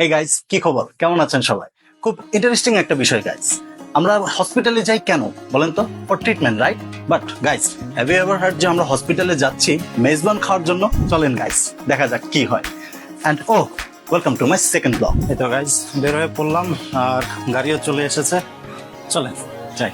Hey guys কি খবর? কেমন আছেন সবাই? খুব ইন্টারেস্টিং একটা বিষয় গাইস আমরা হসপিটালে যাই কেন, বলেন তো? For treatment right but guys have you ever heard যে আমরা হসপিটালে যাচ্ছি, মেজবান খাওয়ার জন্য? চলেন গাইস দেখা যাক কি হয়। And O welcome to my second blog এই তো গাইস বের হয়ে পড়লাম আর গাড়িও চলে এসেছে। চলেন, যাই।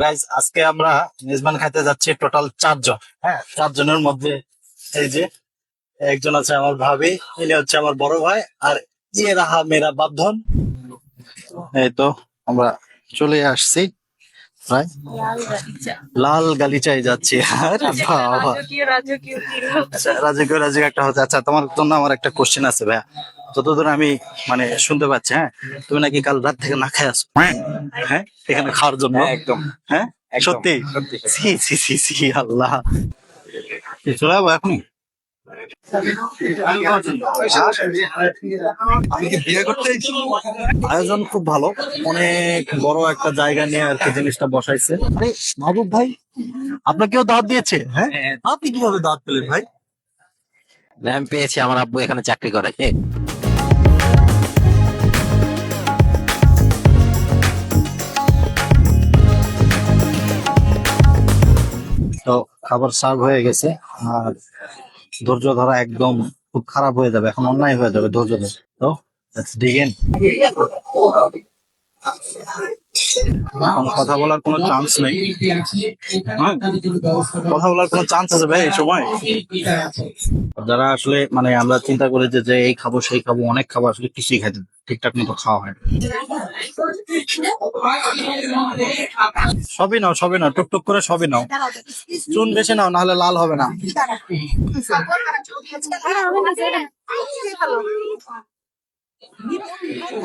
গাইজ আজকে আমরা মেজবান খাইতে যাচ্ছি টোটাল চারজন। হ্যাঁ চারজনের মধ্যে এই যে একজন আছে আমার ভাবি ইনি হচ্ছে আমার বড় ভাই আর ইয়ে রাহা মেরা বান্ধন এই তো আমরা চলে আসছি। লাল গালিচায় যাচ্ছি। রাজকীয় রাজকীয় তীর্থ। আচ্ছা রাজকীয় রাজকীয় একটা হচ্ছে। আচ্ছা তোমার জন্য আমার একটা কোশ্চেন আছে ভাইয়া। যতদূর আমি মানে শুনতে পাচ্ছি হ্যাঁ তুমি নাকি কাল রাত থেকে না খাই আসো হ্যাঁ। এখানে খাওয়ার জন্য? একদম। হ্যাঁ? একদম, সত্যি? সত্যি। সি সি সি সি আল্লাহ। কি চলে যাব এখনই? আয়োজন খুব ভালো। অনেক বড় একটা জায়গা নিয়ে আর কি জিনিসটা বসাইছে। আরে মাহবুব ভাই আপনাকেও দাওয়াত দিয়েছে হ্যাঁ। আপনি কীভাবে দাওয়াত পেলেন ভাই? আমি পেয়েছি আমার আব্বু এখানে চাকরি করে। তো খাবার সার্ভ হয়ে গেছে। আর ধৈর্য ধরা একদম খুব খারাপ হয়ে যাবে, এখন অন্যায় হয়ে যাবে ধৈর্য ধরে। তো এখন কথা বলার কোনো চান্স নেই। হ্যাঁ? কথা বলার কোনো চান্স আছে ভাই এই সময়? যারা আসলে মানে আমরা চিন্তা করি যে এই খাব, সেই খাব, অনেক খাব আসলে কিছুই খাইতে ঠিকঠাক মতো খাওয়া হয় সবই নাও সবই নাও, টুকটুক করে সবই নাও। চুন বেশি নাও, নাহলে লাল হবে না।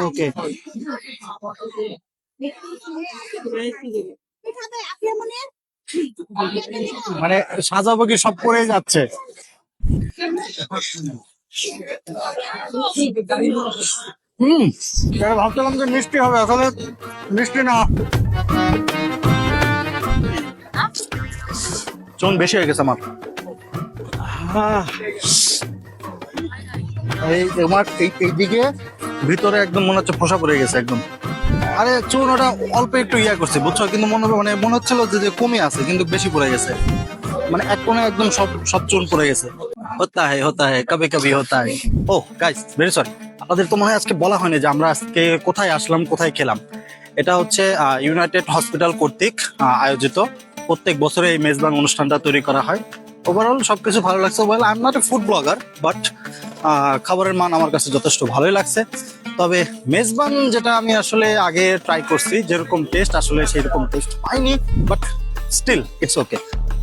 ওকে মানে সাজাবো কি সব পড়ে যাচ্ছে। হুম ভাবছিলাম যে মিষ্টি হবে আসলে মিষ্টি না। চুন বেশি হয়ে গেছে আমার। এই তোমার এই এইদিকে ভিতরে একদম মনে হচ্ছে ফসা পড়ে গেছে একদম। আরে চুন ওটা অল্প একটু ইয়া করছে বুঝছ? কিন্তু মনে মানে মনে হচ্ছিল যে যে কমে আছে কিন্তু বেশি পড়ে গেছে। মানে এক কোণে একদম সব সব চুন পড়ে গেছে। হতা হ্যায় হতা হ্যায় কবে কবে হতা হ্যায় ও গাইস ভেরি সরি আপনাদের তো মনে হয় আজকে বলা হয়নি যে আমরা আজকে কোথায় আসলাম কোথায় খেলাম। এটা হচ্ছে ইউনাইটেড হসপিটাল কর্তৃক আয়োজিত। প্রত্যেক বছরে এই মেজবান অনুষ্ঠানটা তৈরি করা হয়। ওভারঅল সবকিছু ভালো লাগছে। Well I am not a food blogger but খাবারের মান আমার কাছে যথেষ্ট ভালোই লাগছে। তবে মেজবান যেটা আমি আসলে আগে ট্রাই করছি, যেরকম টেস্ট আসলে সেই রকম টেস্ট পাইনি বাট স্টিল ইটস ওকে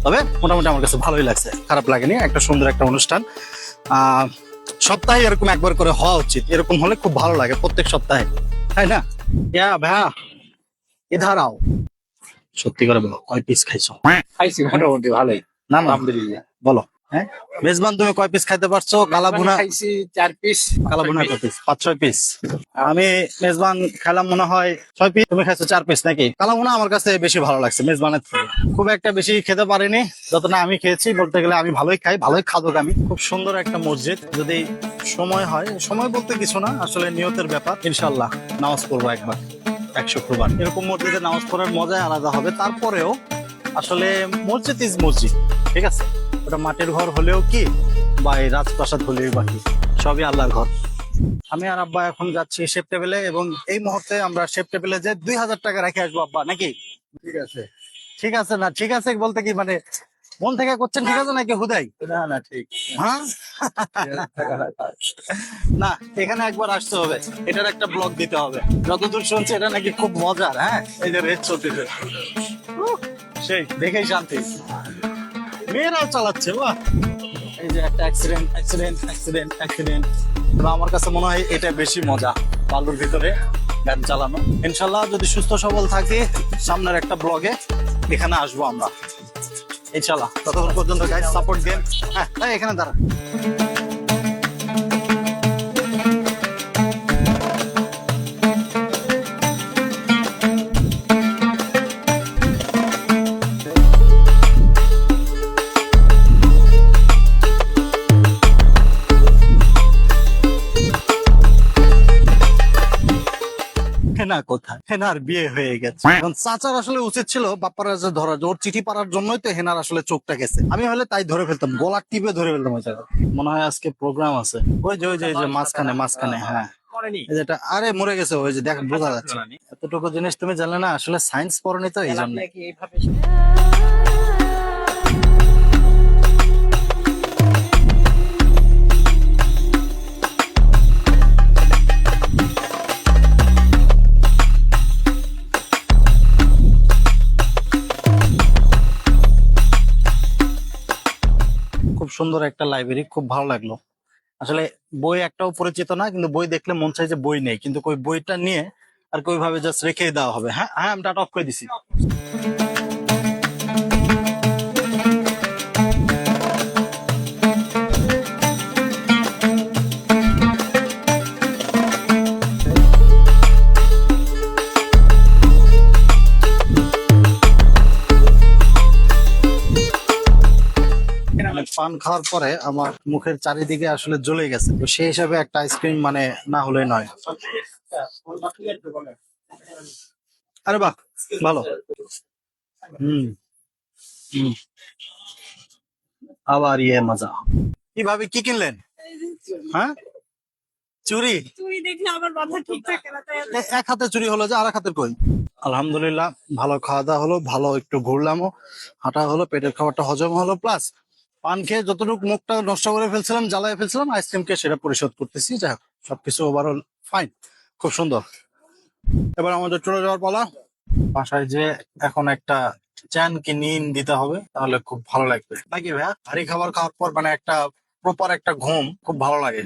তবে মোটামুটি আমার কাছে ভালোই লাগছে। খারাপ লাগেনি, একটা সুন্দর একটা অনুষ্ঠান। সপ্তাহে এরকম একবার করে হওয়া উচিত। এরকম হলে খুব ভালো লাগে প্রত্যেক সপ্তাহে। তাই না? ইয়া, ভাইয়া এধার আও। সত্যি করে বলো, কয় পিস খাইছো? খাইছি মোটামুটি ভালোই। না না। আলহামদুলিল্লাহ। বলো হ্যাঁ? মেজবান তুমি কয় পিস খাইতে পারছ? ভুনা? খাইছি চার পিস ভুনা কয় পিস পাঁচ ছয় পিস আমি মেজবান খেলাম মনে হয় ছয় পিস তুমি খাইছো চার পিস নাকি? ভুনা আমার কাছে বেশি ভালো লাগছে মেজবানের থেকে। খুব একটা বেশি খেতে পারিনি যত না আমি খেয়েছি বলতে গেলে আমি ভালোই খাই ভালোই খাদক আমি। খুব সুন্দর একটা মসজিদ যদি সময় হয় সময় বলতে কিছু না আসলে নিয়তের ব্যাপার। ইনশাল্লাহ নামাজ পড়ব একবার এক শুক্রবার এরকম মসজিদে নামাজ পড়ার মজাই আলাদা হবে। তারপরেও আসলে মসজিদ ইজ মসজিদ ঠিক আছে? ওটা মাটির ঘর হলেও কি বা এই রাজপ্রাসাদ হলেও বা কি সবই আল্লাহর ঘর। আমি আর আব্বা এখন যাচ্ছি শেপ টেবিলে এবং এই মুহূর্তে আমরা শেপ টেবিলে যে দুই হাজার টাকা রেখে আসব আব্বা নাকি? ঠিক আছে। ঠিক আছে না ঠিক আছে বলতে কি মানে মন থেকে করছেন ঠিক আছে নাকি হুদাই? না না ঠিক। হ্যাঁ? না এখানে একবার আসতে হবে। এটার একটা ব্লগ দিতে হবে। যতদূর শুনছি এটা নাকি খুব মজার হ্যাঁ? এই যে রেড চলতেছে। সেই, দেখেই শান্তি মেয়েরাও চালাচ্ছে, বাহ। এই যে একটা অ্যাক্সিডেন্ট অ্যাক্সিডেন্ট অ্যাক্সিডেন্ট অ্যাক্সিডেন্ট আমার কাছে মনে হয় এটা বেশি মজা, বালুর ভিতরে গান চালানো। ইনশাল্লাহ যদি সুস্থ সবল থাকে, সামনের একটা ব্লগে এখানে আসব আমরা। ইনশাল্লাহ। ততক্ষণ পর্যন্ত গাইড সাপোর্ট দেন হ্যাঁ এখানে দাঁড়া। হেনা কোথায়? হেনার বিয়ে হয়ে গেছে। এখন চাচার আসলে উচিত ছিল বাপ্পার যে ধরা যে ওর চিঠি পারার জন্যই তো হেনার আসলে চোখটা গেছে। আমি হলে তাই ধরে ফেলতাম গলার টিপে ধরে ফেলতাম ওই। মনে হয় আজকে প্রোগ্রাম আছে। ওই যে ওই যে ওই যে মাঝখানে মাঝখানে হ্যাঁ। যেটা আরে মরে গেছে ওই যে দেখ বোঝা যাচ্ছে। এতটুকু জিনিস তুমি জানলে না আসলে সায়েন্স পড়নি তো এই জন্য সুন্দর একটা লাইব্রেরি খুব ভালো লাগল। আসলে বই একটাও পরিচিত না, কিন্তু বই দেখলে মন চাই যে বই নেই। কিন্তু ওই বইটা নিয়ে আর কি ওইভাবে জাস্ট রেখে দেওয়া হবে। হ্যাঁ হ্যাঁ আমি টাটা অফ করে দিছি। পান খাওয়ার পরে আমার মুখের চারিদিকে আসলে জ্বলে গেছে। তো সেই হিসাবে একটা আইসক্রিম মানে না হলে নয়। আরে বাহ ভালো। হুম। হুম আবার ইয়ে মজা। কীভাবে কি কিনলেন? হ্যাঁ? চুরি? তুই দেখলে আমার মাথা ঠিক থাকে না এক হাতে চুরি হলো যে আর এক হাতের কই? আলহামদুলিল্লাহ ভালো খাওয়া দাওয়া হলো ভালো একটু ঘুরলামও। হাঁটা হলো পেটের খাবারটা হজম হলো প্লাস পান খেয়ে যতটুকু মুখটা নষ্ট করে ফেলছিলাম জ্বালায় ফেলছিলাম আইসক্রিম খেয়ে সেটা পরিশোধ করতেছি। যাই হোক, সবকিছু ওভারঅল ফাইন খুব সুন্দর। এবার আমাদের চলে যাওয়ার পালা। বাসায় যে এখন একটা চ্যান কি নিন দিতে হবে তাহলে খুব ভালো লাগবে। নাকি ভাইয়া। ভারী খাবার খাওয়ার পর মানে একটা প্রপার একটা ঘুম খুব ভালো লাগে।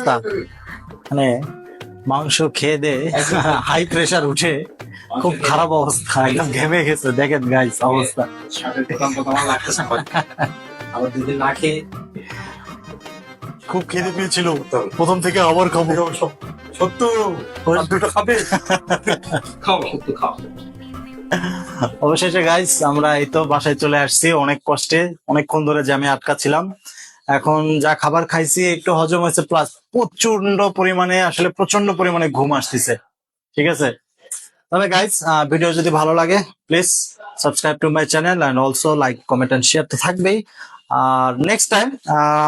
অবস্থা। মানে মাংস খেয়ে দে হাই প্রেসার উঠে খুব খারাপ অবস্থা একদম ঘেমে গেছে। দেখেন গাইস অবস্থা। খুব খেতে পেয়েছিল। প্রথম থেকে আবার খাব। সত্য দুটো খাবে? খাও সত্য খাও। অবশেষে গাইস আমরা এই তো বাসায় চলে আসছি অনেক কষ্টে। অনেকক্ষণ ধরে জ্যামে আটকা ছিলাম। এখন যা খাবার খাইছি একটু হজম হয়েছে প্লাস প্রচণ্ড পরিমাণে, আসলে প্রচণ্ড পরিমাণে ঘুম আসতেছে। ঠিক আছে? তবে গাইজ ভিডিও যদি ভালো লাগে please subscribe to my channel and also like comment and share তো থাকবেই। আর নেক্সট টাইম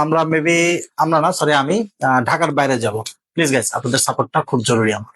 আমরা মেবি আমরা না সরি আমি ঢাকার বাইরে যাব। প্লিজ গাইজ আপনাদের সাপোর্টটা খুব জরুরি আমার।